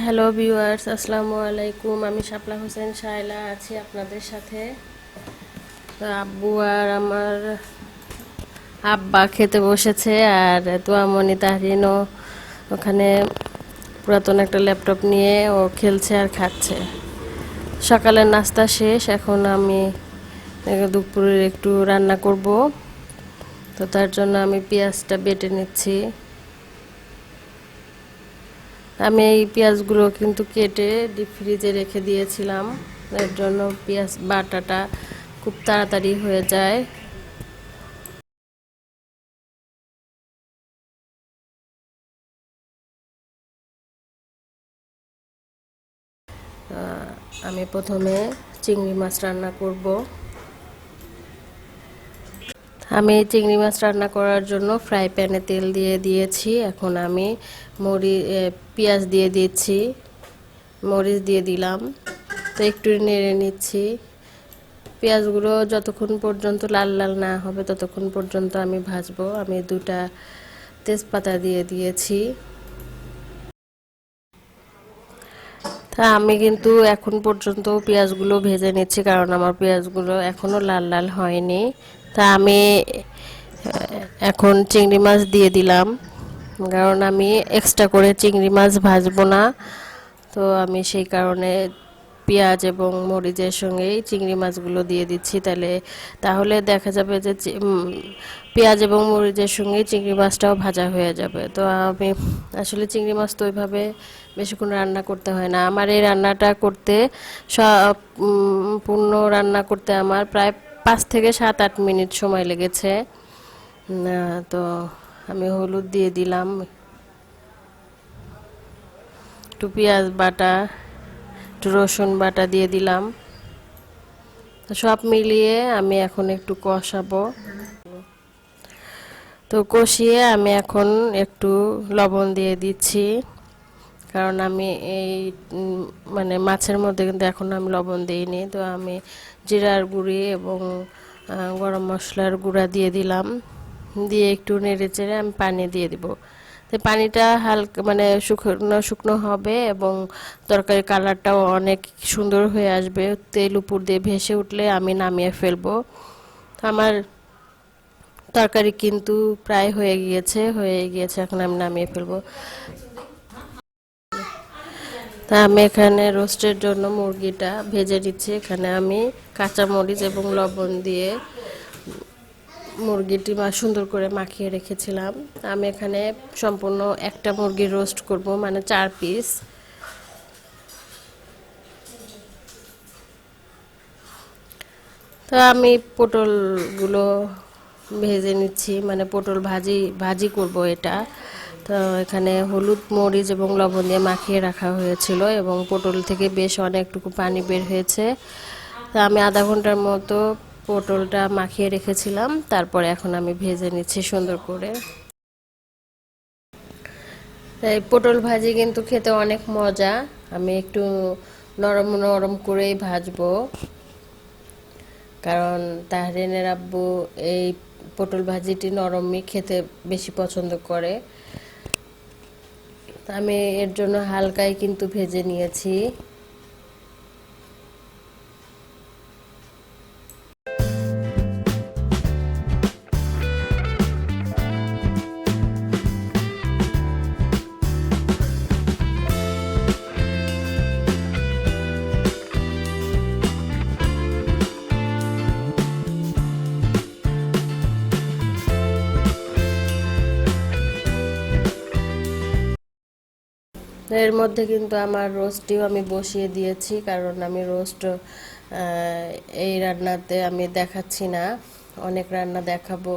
Hello viewers, আসসালামু আলাইকুম। আমি শাপলা হোসেন শায়লা আছি আপনাদের সাথে। আব্বু আর আমার আব্বা খেতে বসেছে আর তোয়ামনি তাহরিনও ওখানে পুরাতন একটা ল্যাপটপ নিয়ে ও খেলছে আর খাচ্ছে। সকালের নাস্তা শেষ, এখন আমি দুপুরের একটু রান্না করব। তো তার জন্য আমি পেঁয়াজটা বেটে নিচ্ছি। আমি এই পেঁয়াজগুলো কিন্তু কেটে ডিপ ফ্রিজে রেখে দিয়েছিলাম। এর জন্য পেঁয়াজ বাটাটা খুব তাড়াতাড়ি হয়ে যায়। আমি প্রথমে চিংড়ি মাছ রান্না করব। আমি চিংড়ি মাছ রান্না করার জন্য ফ্রাই প্যানে তেল দিয়ে দিয়েছি। এখন আমি মরি পেঁয়াজ দিয়ে দিচ্ছি। মরিচ দিয়ে দিলাম। তো একটু নেড়ে নিচ্ছি। পেঁয়াজগুলো যতক্ষণ পর্যন্ত লাল লাল না হবে ততক্ষণ পর্যন্ত আমি ভাজবো। আমি দুটা তেজপাতা দিয়ে দিয়েছি। তা আমি কিন্তু এখন পর্যন্ত পেঁয়াজগুলো ভেজে নিচ্ছি কারণ আমার পেঁয়াজগুলো এখনও লাল লাল হয়নি। তা আমি এখন চিংড়ি মাছ দিয়ে দিলাম। কারণ আমি এক্সট্রা করে চিংড়ি মাছ ভাজবো না। তো আমি সেই কারণে পেঁয়াজ এবং মরিচের সঙ্গেই চিংড়ি মাছগুলো দিয়ে দিচ্ছি। তাহলে তাহলে দেখা যাবে যে পেঁয়াজ এবং মরিচের সঙ্গে চিংড়ি মাছটাও ভাজা হয়ে যাবে। তো আমি আসলে চিংড়ি মাছ তো ওইভাবে বেশিক্ষণ রান্না করতে হয় না। আমার এই রান্নাটা করতে সব পূর্ণ রান্না করতে আমার প্রায় পাঁচ থেকে সাত, আট মিনিট সময় লেগেছে। তো আমি হলুদ দিয়ে দিলাম। একটু পেঁয়াজ বাটা, একটু রসুন বাটা দিয়ে দিলাম। সব মিলিয়ে আমি এখন একটু কষাবো। তো কষিয়ে আমি এখন একটু লবণ দিয়ে দিচ্ছি। কারণ আমি এই মানে মাছের মধ্যে কিন্তু এখন আমি লবণ দিইনি। তো আমি জিরার গুঁড়ি এবং গরম মশলার গুঁড়া দিয়ে দিলাম। দিয়ে একটু নেড়ে চেড়ে আমি পানি দিয়ে দিব। তো পানিটা হালকা মানে শুকনো শুকনো হবে এবং তরকারির কালারটাও অনেক সুন্দর হয়ে আসবে। তেল উপর দিয়ে ভেসে উঠলে আমি নামিয়ে ফেলব। আমার তরকারি কিন্তু প্রায় হয়ে গিয়েছে হয়ে গিয়েছে, এখন আমি নামিয়ে ফেলব। তা আমি এখানে রোস্টের জন্য মুরগিটা ভেজে নিচ্ছি। এখানে আমি কাঁচামরিচ এবং লবণ দিয়ে মুরগিটি মা সুন্দর করে মাখিয়ে রেখেছিলাম। আমি এখানে সম্পূর্ণ একটা মুরগি রোস্ট করব মানে চার পিস। তো আমি পটলগুলো ভেজে নিচ্ছি মানে পটল ভাজি ভাজি করব এটা। তো এখানে হলুদ, মরিচ এবং লবণ দিয়ে মাখিয়ে রাখা হয়েছিল এবং পটল থেকে বেশ অনেকটুকু পানি বের হয়েছে। তো আমি আধা ঘণ্টার মতো পটলটা মাখিয়ে রেখেছিলাম। তারপরে এখন আমি ভেজে নিচ্ছি সুন্দর করে। এই পটল ভাজি কিন্তু খেতে অনেক মজা। আমি একটু নরম নরম করেই ভাজবো। কারণ তাহরিনের আব্বু এই পটল ভাজিটি নরমই খেতে বেশি পছন্দ করে। আমি এর জন্য হালকায় কিন্তু ভেজে নিয়েছি। এর মধ্যে কিন্তু আমার রোস্টটিও আমি বসিয়ে দিয়েছি, কারণ আমি রোস্ট এই রান্নাতে আমি দেখাচ্ছি না। অনেক রান্না দেখাবো,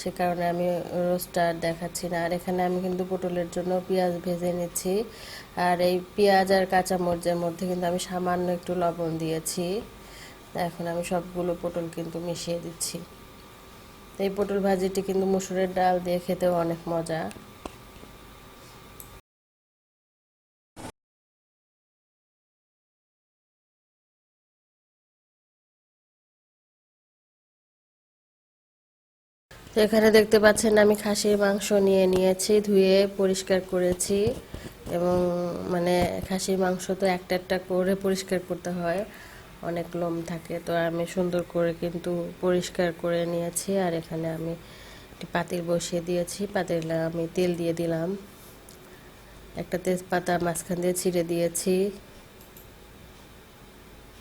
সে কারণে আমি রোস্টটা দেখাচ্ছি না। আর এখানে আমি কিন্তু পটলের জন্য পেঁয়াজ ভেজে নিচ্ছি। আর এই পেঁয়াজ আর কাঁচামরিচের মধ্যে কিন্তু আমি সামান্য একটু লবণ দিয়েছি। এখন আমি সবগুলো পটল কিন্তু মিশিয়ে দিচ্ছি। এই পটল ভাজিটি কিন্তু মুসুরের ডাল দিয়ে খেতেও অনেক মজা। তো এখানে দেখতে পাচ্ছেন আমি খাসির মাংস নিয়ে নিয়েছি, ধুয়ে পরিষ্কার করেছি এবং মানে খাসির মাংস তো একটা একটা করে পরিষ্কার করতে হয়, অনেক লোম থাকে তো আমি সুন্দর করে কিন্তু পরিষ্কার করে নিয়েছি আর এখানে আমি একটি পাতিল বসিয়ে দিয়েছি, পাতিলে আমি তেল দিয়ে দিলাম, একটা তেজপাতা মাঝখান দিয়ে ছিঁড়ে দিয়েছি,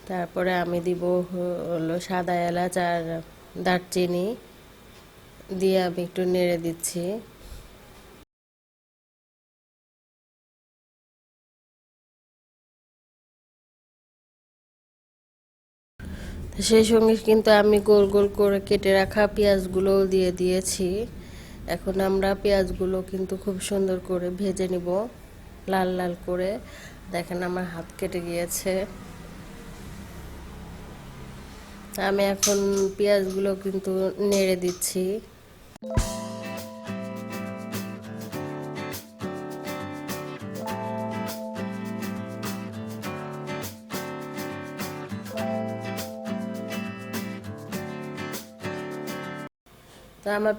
তারপরে আমি দিব হলো সাদা এলাচ আর দারচিনি দিয়ে আমি একটু নেড়ে দিচ্ছি। সেই সঙ্গে কিন্তু আমি গোল গোল করে কেটে রাখা পেঁয়াজগুলো দিয়ে দিয়েছি। এখন আমরা পেঁয়াজগুলো কিন্তু খুব সুন্দর করে ভেজে নিব লাল লাল করে। দেখেন আমার হাত কেটে গিয়েছে। আমি এখন পেঁয়াজগুলো কিন্তু নেড়ে দিচ্ছি। তো আমার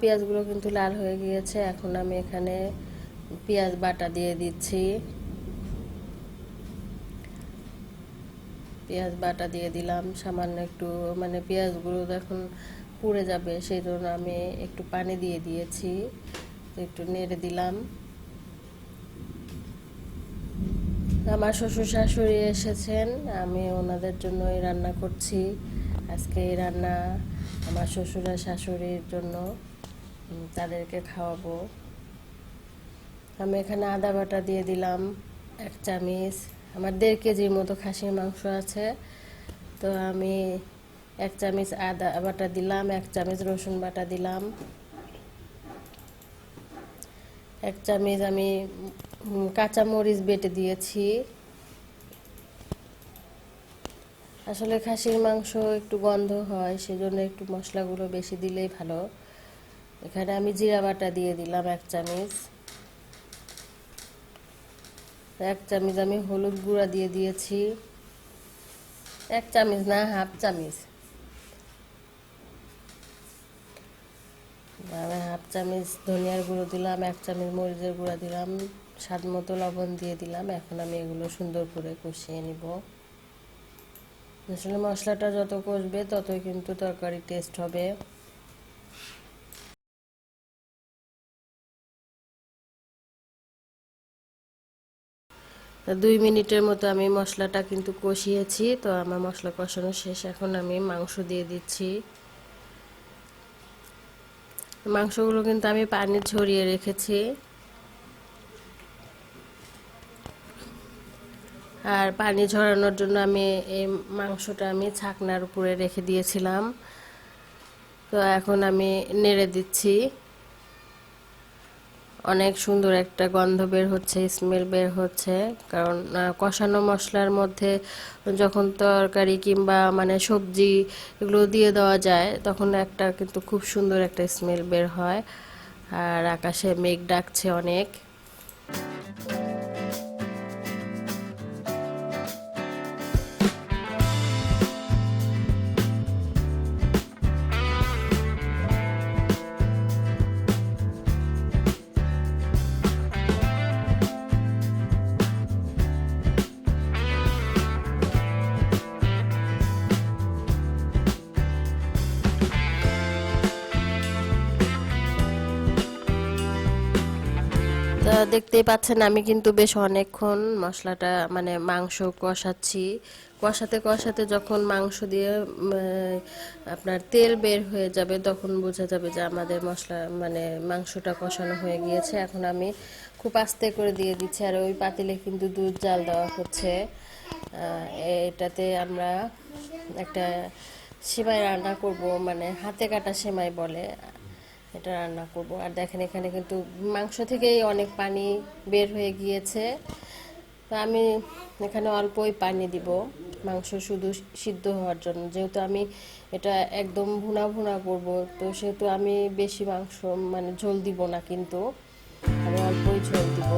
পেঁয়াজগুলো কিন্তু লাল হয়ে গিয়েছে। এখন আমি এখানে পেঁয়াজ বাটা দিয়ে দিচ্ছি। পেঁয়াজ বাটা দিয়ে দিলাম। সামান্য একটু মানে পেঁয়াজগুলো এখন পুড়ে যাবে, সেই জন্য আমি একটু পানি দিয়ে দিয়েছি, একটু নেড়ে দিলাম। আমার শ্বশুর শাশুড়ি এসেছেন, আমি ওনাদের জন্যই রান্না করছি। আজকে এই রান্না আমার শ্বশুর আর শাশুড়ির জন্য তাদেরকে খাওয়াবো। আমি এখানে আদা বাটা দিয়ে দিলাম, এক চামিচ। আমার দেড় কেজির মতো খাসির মাংস আছে, তো আমি এক চামচ আদা বাটা দিলাম, এক চামচ রসুন বাটা দিলাম। এক চামচ আমি কাঁচা মরিচ বেটে দিয়েছি। আসলে খাসির মাংস একটু গন্ধ হয়, সেজন্য একটু মশলাগুলো বেশি দিলেই ভালো। এখানে আমি জিরা বাটা দিয়ে দিলাম এক চামচ। এক চামচ আমি হলুদ গুঁড়া দিয়ে দিয়েছি। এক চামচ না, হাফ চামচ। আমি হাফ চামচ ধনিয়ার গুঁড়ো দিলাম, এক চামচ মরিচের গুঁড়া দিলাম, স্বাদ মতো লবণ দিয়ে দিলাম। এখন আমি এগুলো সুন্দর করে কষিয়ে নিব। আসলে মশলাটা যত কষবে ততই কিন্তু তরকারি টেস্ট হবে। দুই মিনিটের মতো আমি মশলাটা কিন্তু কষিয়েছি, তো আমার মশলা কষানো শেষ। এখন আমি মাংস দিয়ে দিচ্ছি। মাংসগুলো কিন্তু আমি পানি ঝরিয়ে রেখেছি। আর পানি ঝরানোর জন্য আমি এই মাংসটা আমি ছাকনার উপরে রেখে দিয়েছিলাম। তো এখন আমি নেড়ে দিচ্ছি। অনেক সুন্দর একটা গন্ধ বের হচ্ছে স্মেল বের হচ্ছে। কারণ কষানো মশলার মধ্যে যখন তরকারি কিংবা মানে সবজি এগুলো দিয়ে দেওয়া যায়, তখন একটা কিন্তু খুব সুন্দর একটা স্মেল বের হয়। আর আকাশে মেঘ ডাকছে অনেক। দেখতেই পাচ্ছেন, আমি কিন্তু বেশ অনেকক্ষণ মশলাটা মানে মাংস কষাচ্ছি। কষাতে কষাতে যখন মাংস দিয়ে আপনার তেল বের হয়ে যাবে, তখন বোঝা যাবে যে আমাদের মশলা মানে মাংসটা কষানো হয়ে গিয়েছে। এখন আমি খুব আস্তে করে দিয়ে দিচ্ছি, আর ওই পাতিলে কিন্তু দুধ জাল দেওয়া হচ্ছে। এটাতে আমরা একটা সেমাই রান্না করব মানে হাতে কাটা সেমাই বলে। এটা রান্না করব। আর দেখেন এখানে কিন্তু মাংস থেকেই অনেক পানি বের হয়ে গিয়েছে। তো আমি এখানে অল্পই পানি দিব মাংস শুধু সিদ্ধ হওয়ার জন্য। যেহেতু আমি এটা একদম ভুনা ভুনা করব, তো সেহেতু আমি বেশি মাংস মানে ঝোল দিব না কিন্তু। আমি অল্পই ঝোল দিব।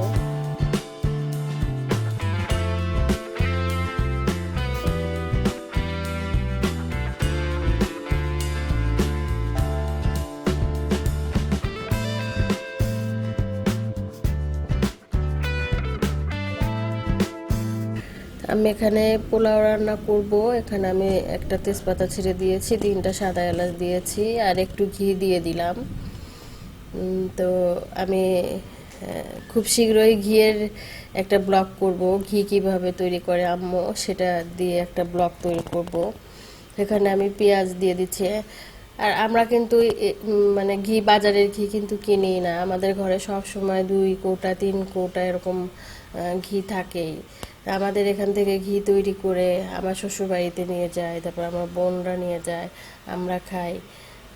আমি এখানে পোলাও রান্না করব। এখানে আমি একটা তেজপাতা ছিঁড়ে দিয়েছি, তিনটা সাদা এলাচ দিয়েছি, আর একটু ঘি দিয়ে দিলাম। তো আমি খুব শীঘ্রই ঘিয়ের একটা ব্লগ করব। ঘি কীভাবে তৈরি করে আম্মু, সেটা দিয়ে একটা ব্লগ তৈরি করব। এখানে আমি পেঁয়াজ দিয়ে দিচ্ছি। আর আমরা কিন্তু মানে ঘি বাজারের ঘি কিন্তু কিনি না। আমাদের ঘরে সব সময় দুই কোটা, তিন কোটা এরকম ঘি থাকেই। আমাদের এখান থেকে ঘি তৈরি করে আমার শ্বশুর বাড়িতে নিয়ে যায়, তারপর আমার বোনরা নিয়ে যায়, আমরা খাই।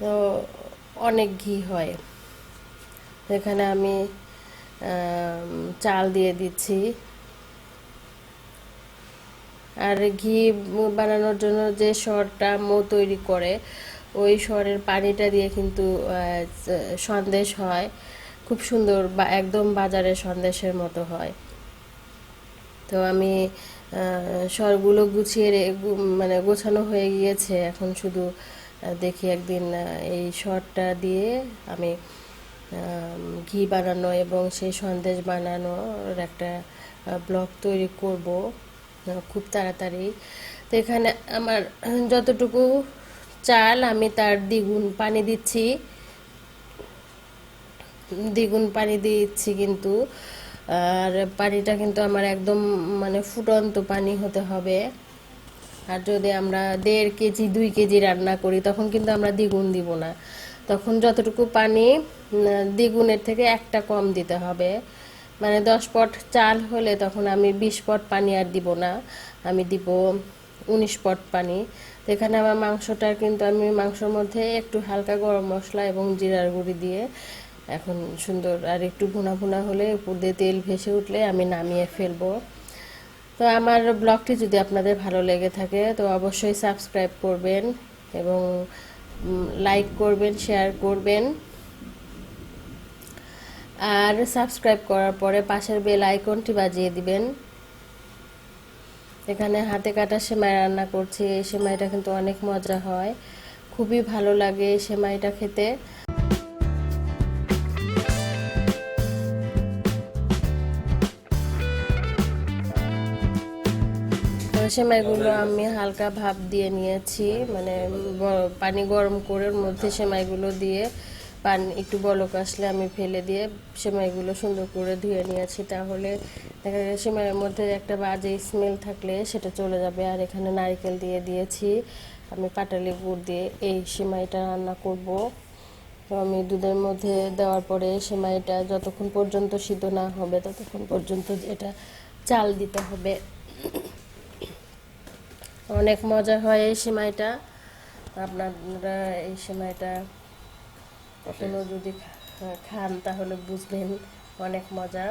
তো অনেক ঘি হয়। এখানে আমি চাল দিয়ে দিচ্ছি। আর ঘি বানানোর জন্য যে সরটা মৌ তৈরি করে, ওই সরের পানিটা দিয়ে কিন্তু সন্দেশ হয়। খুব সুন্দর বা, একদম বাজারে সন্দেশের মতো হয়। তো আমি সরগুলো গুছিয়ে মানে গোছানো হয়ে গিয়েছে। এখন শুধু দেখি একদিন এই সরটা দিয়ে আমি ঘি বানানো এবং সেই সন্দেশ বানানোর একটা ব্লগ তৈরি করব খুব তাড়াতাড়ি। তো এখানে আমার যতটুকু চাল, আমি তার দ্বিগুণ পানি দিচ্ছি। দ্বিগুণ পানি দিচ্ছি কিন্তু আর পানিটা কিন্তু আমার একদম মানে ফুটন্ত পানি হতে হবে। আর যদি আমরা দেড় কেজি, দুই কেজি রান্না করি, তখন কিন্তু আমরা দ্বিগুণ দিব না। তখন যতটুকু পানি দ্বিগুণের থেকে একটা কম দিতে হবে। মানে দশ পট চাল হলে তখন আমি বিশ পট পানি আর দিব না। আমি দিব উনিশ পট পানি। তো এখানে আমার মাংসটা কিন্তু আমি মাংসর মধ্যে একটু হালকা গরম মশলা এবং জিরার গুঁড়ি দিয়ে এখন সুন্দর, আর একটু ভুনা ভুনা হলে উপর দিয়ে তেল ভেসে উঠলে আমি নামিয়ে ফেলব। তো আমার ব্লগটি যদি আপনাদের ভালো লেগে থাকে, তো অবশ্যই সাবস্ক্রাইব করবেন এবং লাইক করবেন, শেয়ার করবেন। আর সাবস্ক্রাইব করার পরে পাশের বেল আইকনটি বাজিয়ে দিবেন। এখানে হাতে কাটা সেমাই রান্না করছি, এই সেমাইটা কিন্তু অনেক মজা হয়। খুবই ভালো লাগে সেমাইটা খেতে। সেমাইগুলো আমি হালকা ভাপ দিয়ে নিয়েছি মানে পানি গরম করে মধ্যে সেমাইগুলো দিয়ে পানি, একটু বলক আসলে আমি ফেলে দিয়ে সেমাইগুলো সুন্দর করে ধুয়ে নিয়েছি, তাহলে দেখা যায় সেমাইয়ের মধ্যে একটা বাজে স্মেল থাকলে সেটা চলে যাবে। আর এখানে নারকেল দিয়ে দিয়েছি, আমি পাটালি গুড় দিয়ে এই সেমাইটা রান্না করব। তো আমি দুধের মধ্যে দেওয়ার পরে সেমাইটা যতক্ষণ পর্যন্ত সিদ্ধ না হবে, ততক্ষণ পর্যন্ত এটা চাল দিতে হবে। অনেক মজা হয় এই সেমাইটা। আপনারা এই সেমাইটা কখনো যদি খান তাহলে বুঝবেন অনেক মজা।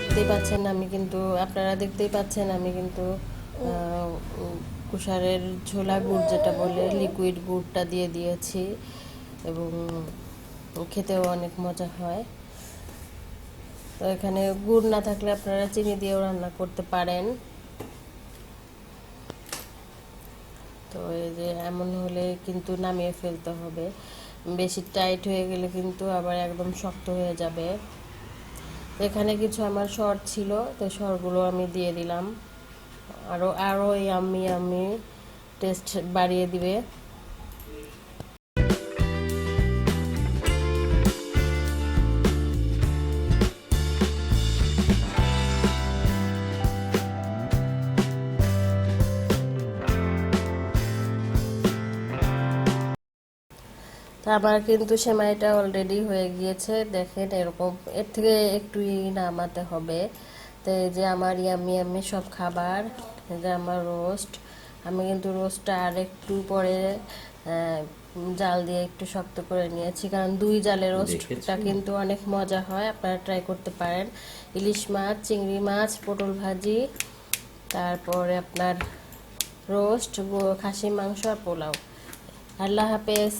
দেখতেই পাচ্ছেন আমি কিন্তু আপনারা দেখতেই পাচ্ছেন আমি কিন্তু কুষারের ঝোলা গুড়, যেটা বলে লিকুইড গুড়টা দিয়ে দিয়েছি এবং খেতেও অনেক মজা হয়। তো এখানে গুড় না থাকলে আপনারা চিনি দিয়েও রান্না করতে পারেন। তো এই যে এমন হলে কিন্তু নামিয়ে ফেলতে হবে। বেশি টাইট হয়ে গেলে কিন্তু আবার একদম শক্ত হয়ে যাবে। এখানে কিছু আমার শর্ট ছিল, তো শর্টগুলো আমি দিয়ে দিলাম। আরও আরও ইয়াম্মি ইয়াম্মি টেস্ট বাড়িয়ে দিবে। আমার কিন্তু সেমাইটা অলরেডি হয়ে গিয়েছে, দেখেন এরকম, এর থেকে একটুই নামাতে হবে। তো এই যে আমার ইয়ামি ইয়ামি সব খাবার এই যে আমার রোস্ট আমি কিন্তু রোস্টটা আর একটু পরে জাল দিয়ে একটু শক্ত করে নিয়েছি। কারণ দুই জালে রোস্টটা কিন্তু অনেক মজা হয় আপনারা ট্রাই করতে পারেন। ইলিশ মাছ চিংড়ি মাছ পটল ভাজি তারপরে আপনার রোস্ট খাসি মাংস আর পোলাও। আল্লাহ হাফেজ।